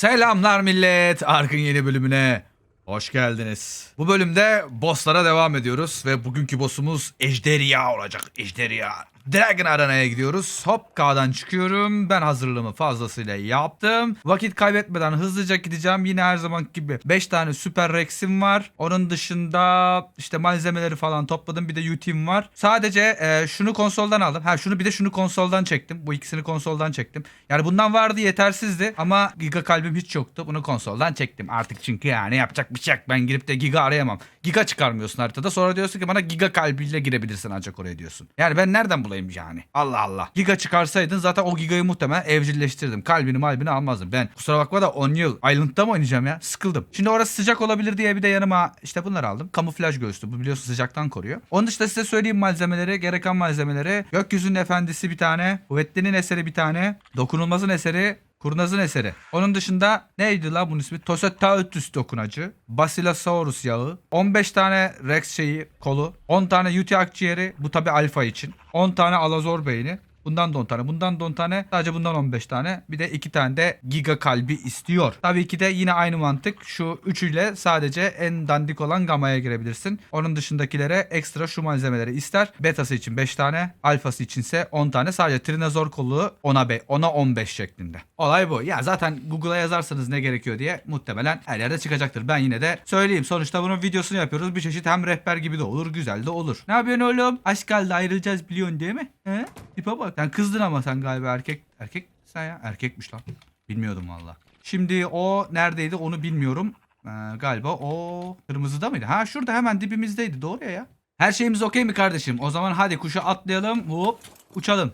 Selamlar millet. Ark'ın yeni bölümüne hoş geldiniz. Bu bölümde bosslara devam ediyoruz ve bugünkü boss'umuz Ejderha olacak. Ejderha. Dragon Arena'ya gidiyoruz. Hop K'dan çıkıyorum. Ben hazırlığımı fazlasıyla yaptım. Vakit kaybetmeden hızlıca gideceğim. Yine her zaman gibi 5 tane süper Rex'im var. Onun dışında işte malzemeleri falan topladım. Bir de UT'm var. Sadece e, şunu konsoldan aldım. Ha şunu bir de şunu konsoldan çektim. Bu ikisini konsoldan çektim. Yani bundan vardı yetersizdi ama Giga kalbim hiç yoktu. Bunu konsoldan çektim artık çünkü yani yapacak bir şey yok. Ben girip de Giga arayamam. Giga çıkarmıyorsun haritada. Sonra diyorsun ki bana Giga kalbiyle girebilirsin ancak oraya diyorsun. Yani ben nereden bulayım yani? Allah Allah. Giga çıkarsaydın zaten o Giga'yı muhtemelen evcilleştirdim. Kalbini malbini almazdım. Ben kusura bakma da 10 yıl Island'da mı oynayacağım ya? Sıkıldım. Şimdi orası sıcak olabilir diye bir de yanıma işte bunları aldım. Kamuflaj göğüslü. Bu biliyorsun sıcaktan koruyor. Onun dışında size söyleyeyim malzemeleri. Gereken malzemeleri. Gökyüzünün efendisi bir tane. Kuvvetlinin eseri bir tane. Dokunulmazın eseri Kurnaz'ın eseri. Onun dışında neydi la bunun ismi? Tosetautus dokunacı. Basilosaurus yağı. 15 tane Rex şeyi kolu. 10 tane UT akciğeri. Bu tabi alfa için. 10 tane alazor beyni. Bundan da 10 tane. Bundan da 10 tane. Sadece bundan 15 tane. Bir de 2 tane de giga kalbi istiyor. Tabii ki de yine aynı mantık. Şu üçüyle sadece en dandik olan gamaya girebilirsin. Onun dışındakilere ekstra şu malzemeleri ister. Betası için 5 tane. Alfası içinse 10 tane. Sadece trinazor kolu 10'a be 10'a 15 şeklinde. Olay bu. Ya zaten Google'a yazarsanız ne gerekiyor diye muhtemelen her yerde çıkacaktır. Ben yine de söyleyeyim. Sonuçta bunun videosunu yapıyoruz. Bir çeşit hem rehber gibi de olur. Güzel de olur. Ne yapıyorsun oğlum? Aşk kaldı ayrılacağız biliyorsun değil mi? He? Tipe bak. Sen kızdın ama sen galiba erkek. Erkek sen ya. Erkekmiş lan. Bilmiyordum valla. Şimdi o neredeydi onu bilmiyorum. Ee, galiba o kırmızıda mıydı? Ha şurada hemen dibimizdeydi. Doğru ya ya. Her şeyimiz okey mi kardeşim? O zaman hadi kuşa atlayalım. Hop uçalım.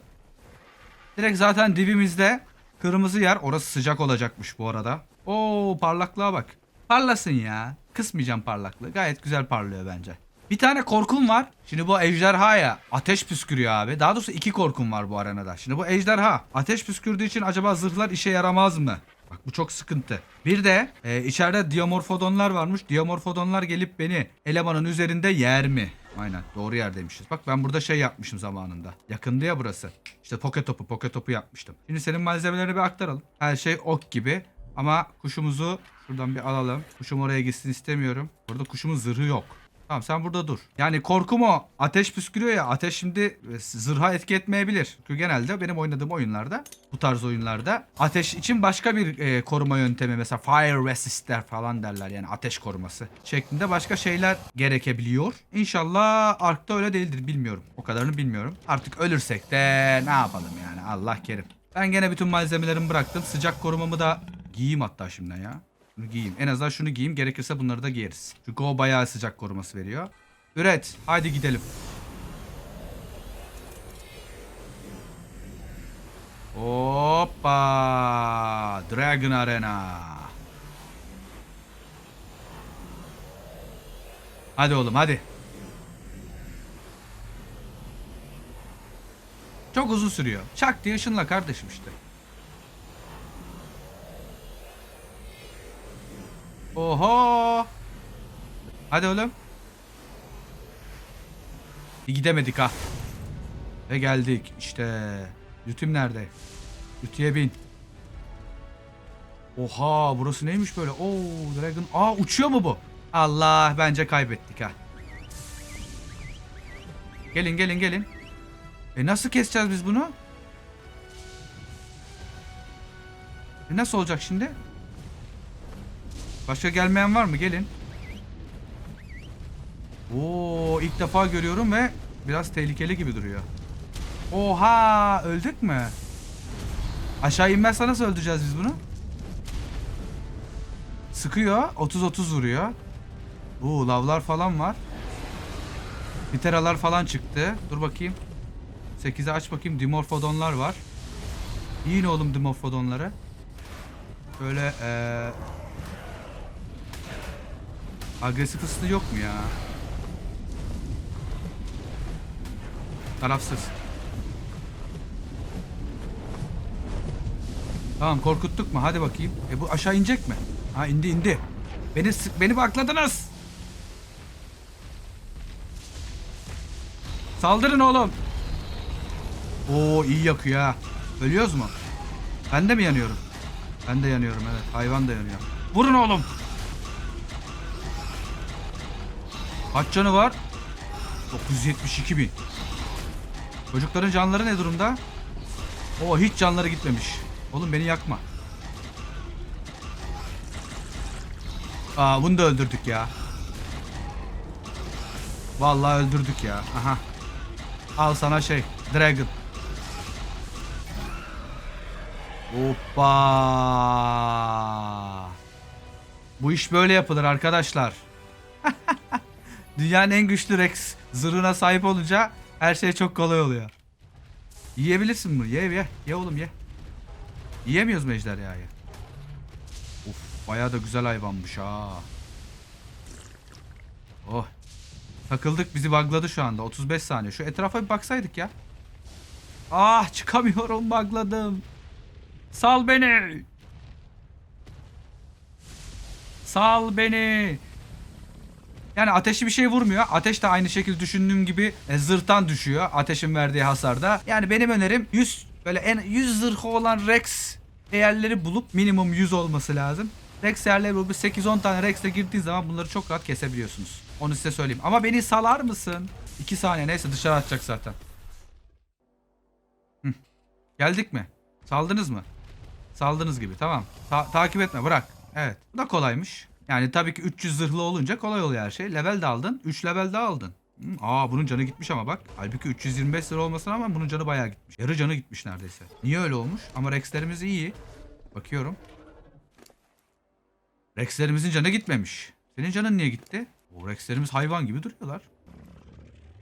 Direkt zaten dibimizde kırmızı yer. Orası sıcak olacakmış bu arada. Oo parlaklığa bak. Parlasın ya. Kısmayacağım parlaklığı. Gayet güzel parlıyor bence. Bir tane korkum var. Şimdi bu ejderha ya ateş püskürüyor abi. Daha doğrusu iki korkum var bu arenada. Şimdi bu ejderha ateş püskürdüğü için acaba zırhlar işe yaramaz mı? Bak bu çok sıkıntı. Bir de e, içeride diamorfodonlar varmış. Diamorfodonlar gelip beni elemanın üzerinde yer mi? Aynen doğru yerdeymişiz. Bak ben burada şey yapmışım zamanında. Yakındı ya burası. İşte poke topu poke topu yapmıştım. Şimdi senin malzemelerini bir aktaralım. Her şey ok gibi. Ama kuşumuzu şuradan bir alalım. Kuşum oraya gitsin istemiyorum. Burada kuşumun zırhı yok. Tamam sen burada dur. Yani korkum o. Ateş püskürüyor ya. Ateş şimdi e, zırha etki etmeyebilir. Çünkü genelde benim oynadığım oyunlarda bu tarz oyunlarda ateş için başka bir e, koruma yöntemi mesela fire resistler falan derler yani ateş koruması şeklinde başka şeyler gerekebiliyor. İnşallah Ark'ta öyle değildir bilmiyorum. O kadarını bilmiyorum. Artık ölürsek de ne yapalım yani Allah kerim. Ben gene bütün malzemelerimi bıraktım. Sıcak korumamı da giyeyim hatta şimdiden ya. Şunu giyeyim. En azından şunu giyeyim. Gerekirse bunları da giyeriz. Çünkü o bayağı sıcak koruması veriyor. Üret. Haydi gidelim. Hoppa. Dragon Arena. Hadi oğlum hadi. Çok uzun sürüyor. Çak diye ışınla kardeşim işte. Oho. Hadi oğlum. Bir gidemedik ha. Ve geldik. İşte. Lütüm nerede? Lütüye bin. Oha burası neymiş böyle? Oo Dragon. Aa uçuyor mu bu? Allah bence kaybettik ha. Gelin gelin gelin. E nasıl keseceğiz biz bunu? E nasıl olacak şimdi? Başka gelmeyen var mı? Gelin. Oo, ilk defa görüyorum ve biraz tehlikeli gibi duruyor. Oha, öldük mü? Aşağı inmezse nasıl öldüreceğiz biz bunu? Sıkıyor, 30-30 vuruyor. Oo, lavlar falan var. Literalar falan çıktı. Dur bakayım. 8'i aç bakayım. Dimorphodonlar var. Yiyin oğlum dimorphodonları. Böyle eee Agresif ıslığı yok mu ya? Tarafsız. Tamam korkuttuk mu? Hadi bakayım. E bu aşağı inecek mi? Ha indi indi. Beni sık- beni bakladınız. Saldırın oğlum. Oo iyi yakıyor ha. Ölüyoruz mu? Ben de mi yanıyorum? Ben de yanıyorum evet. Hayvan da yanıyor. Vurun oğlum. Kaç canı var? 972 bin. Çocukların canları ne durumda? O hiç canları gitmemiş. Oğlum beni yakma. Aa bunu da öldürdük ya. Vallahi öldürdük ya. Aha. Al sana şey. Dragon. Hoppa. Bu iş böyle yapılır arkadaşlar. Dünyanın en güçlü Rex zırhına sahip olunca her şey çok kolay oluyor. Yiyebilirsin bunu. Ye ye. Ye oğlum ye. Yiyemiyoruz mu ejderhayı? Of bayağı da güzel hayvanmış ha. Oh. Takıldık bizi bugladı şu anda. 35 saniye. Şu etrafa bir baksaydık ya. Ah çıkamıyorum bugladım. Sal beni. Sal beni. Yani ateşi bir şey vurmuyor. Ateş de aynı şekilde düşündüğüm gibi e, zırhtan düşüyor. Ateşin verdiği hasarda. Yani benim önerim 100 böyle en 100 zırhı olan Rex değerleri bulup minimum 100 olması lazım. Rex değerleri bulup 8-10 tane Rex'le girdiğin zaman bunları çok rahat kesebiliyorsunuz. Onu size söyleyeyim. Ama beni salar mısın? 2 saniye neyse dışarı atacak zaten. Hı. Geldik mi? Saldınız mı? Saldınız gibi tamam. Ta- takip etme bırak. Evet. Bu da kolaymış. Yani tabii ki 300 zırhlı olunca kolay oluyor her şey. Level de aldın. 3 level daha aldın. Aa bunun canı gitmiş ama bak. Halbuki 325 lira olmasına rağmen bunun canı bayağı gitmiş. Yarı canı gitmiş neredeyse. Niye öyle olmuş? Ama Rex'lerimiz iyi. Bakıyorum. Rex'lerimizin canı gitmemiş. Senin canın niye gitti? O Rex'lerimiz hayvan gibi duruyorlar.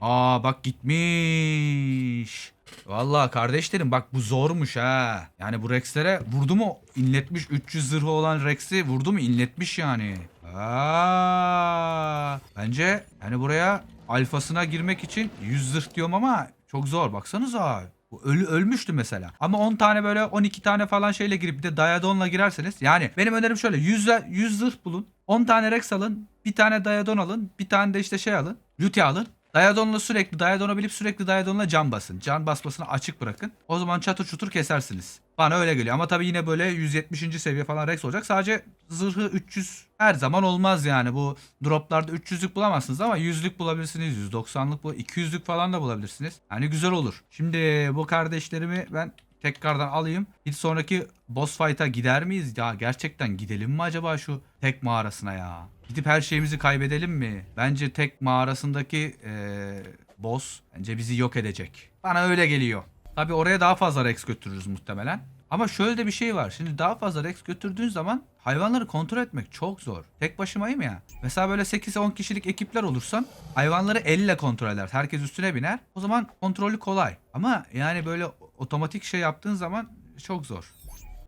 Aa bak gitmiş. Vallahi kardeşlerim bak bu zormuş ha. Yani bu Rex'lere vurdu mu inletmiş 300 zırhı olan Rex'i vurdu mu inletmiş yani. Aa, bence yani buraya alfasına girmek için 100 zırh diyorum ama çok zor baksanıza. Bu ölmüştü mesela. Ama 10 tane böyle 12 tane falan şeyle girip bir de Diadon'la girerseniz yani benim önerim şöyle 100, 100 zırh bulun. 10 tane Rex alın. Bir tane Diadon alın. Bir tane de işte şey alın. Luti alın. Diadon'la sürekli Diadon'u bilip sürekli Diadon'la can basın. Can basmasını açık bırakın. O zaman çatır çutur kesersiniz. Bana öyle geliyor ama tabii yine böyle 170. seviye falan Rex olacak. Sadece zırhı 300 her zaman olmaz yani. Bu droplarda 300'lük bulamazsınız ama 100'lük bulabilirsiniz. 190'lık bu 200'lük falan da bulabilirsiniz. Yani güzel olur. Şimdi bu kardeşlerimi ben tekrardan alayım. Bir sonraki boss fight'a gider miyiz? Ya gerçekten gidelim mi acaba şu tek mağarasına ya? Gidip her şeyimizi kaybedelim mi? Bence tek mağarasındaki eee, boss bence bizi yok edecek. Bana öyle geliyor. Tabi oraya daha fazla Rex götürürüz muhtemelen. Ama şöyle de bir şey var. Şimdi daha fazla Rex götürdüğün zaman hayvanları kontrol etmek çok zor. Tek başımayım ya. Mesela böyle 8-10 kişilik ekipler olursan hayvanları elle kontrol eder. Herkes üstüne biner. O zaman kontrolü kolay. Ama yani böyle otomatik şey yaptığın zaman çok zor.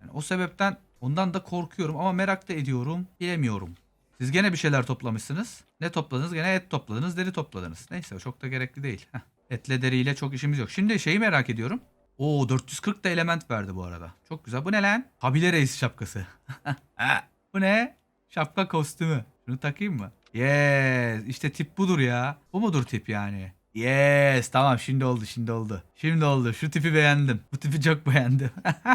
Yani o sebepten ondan da korkuyorum ama merak da ediyorum. Bilemiyorum. Siz gene bir şeyler toplamışsınız. Ne topladınız? Gene et topladınız, deri topladınız. Neyse çok da gerekli değil. Heh. Etle deriyle çok işimiz yok. Şimdi şeyi merak ediyorum. Oo 440 da element verdi bu arada. Çok güzel. Bu ne lan? Kabile reis şapkası. Bu ne? Şapka kostümü. Şunu takayım mı? Yes. İşte tip budur ya. Bu mudur tip yani? Yes. Tamam şimdi oldu şimdi oldu. Şimdi oldu. Şu tipi beğendim. Bu tipi çok beğendim.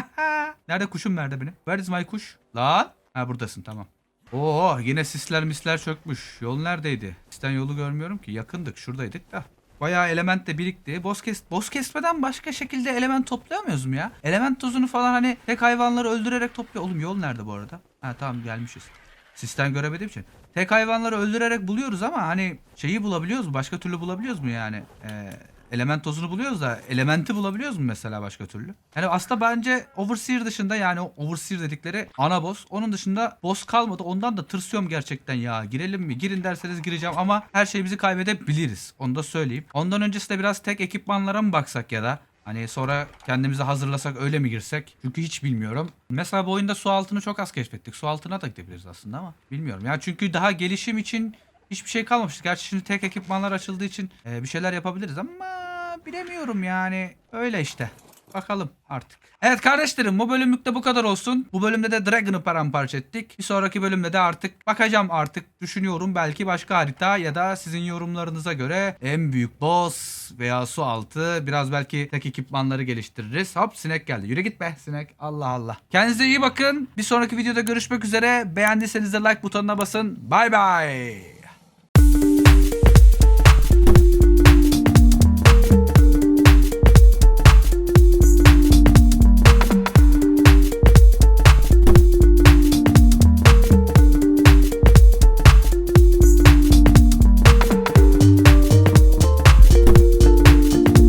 nerede kuşum nerede benim? Where is my kuş? Lan. Ha buradasın tamam. Oo yine sisler misler çökmüş. Yol neredeydi? Sisten yolu görmüyorum ki. Yakındık şuradaydık da. Bayağı element de birikti. Boss, kes boss kesmeden başka şekilde element toplayamıyoruz mu ya? Element tozunu falan hani tek hayvanları öldürerek topluyor. Oğlum yol nerede bu arada? Ha tamam gelmişiz. Sisten göremediğim için. Tek hayvanları öldürerek buluyoruz ama hani şeyi bulabiliyoruz mu? Başka türlü bulabiliyoruz mu yani? Ee, element tozunu buluyoruz da elementi bulabiliyoruz mu mesela başka türlü? Yani aslında bence Overseer dışında yani o Overseer dedikleri ana boss. Onun dışında boss kalmadı. Ondan da tırsıyorum gerçekten ya. Girelim mi? Girin derseniz gireceğim ama her şeyimizi kaybedebiliriz. Onu da söyleyeyim. Ondan öncesinde biraz tek ekipmanlara mı baksak ya da Hani sonra kendimizi hazırlasak öyle mi girsek? Çünkü hiç bilmiyorum. Mesela bu oyunda su altını çok az keşfettik. Su altına da gidebiliriz aslında ama bilmiyorum. Ya çünkü daha gelişim için hiçbir şey kalmamış. Gerçi şimdi tek ekipmanlar açıldığı için e, bir şeyler yapabiliriz ama bilemiyorum yani. Öyle işte. Bakalım artık. Evet kardeşlerim bu bölümlükte bu kadar olsun. Bu bölümde de Dragon'ı paramparça ettik. Bir sonraki bölümde de artık bakacağım artık düşünüyorum belki başka harita ya da sizin yorumlarınıza göre en büyük boss veya su altı biraz belki tek ekipmanları geliştiririz. Hop sinek geldi. Yürü git be sinek. Allah Allah. Kendinize iyi bakın. Bir sonraki videoda görüşmek üzere. Beğendiyseniz de like butonuna basın. Bay bay.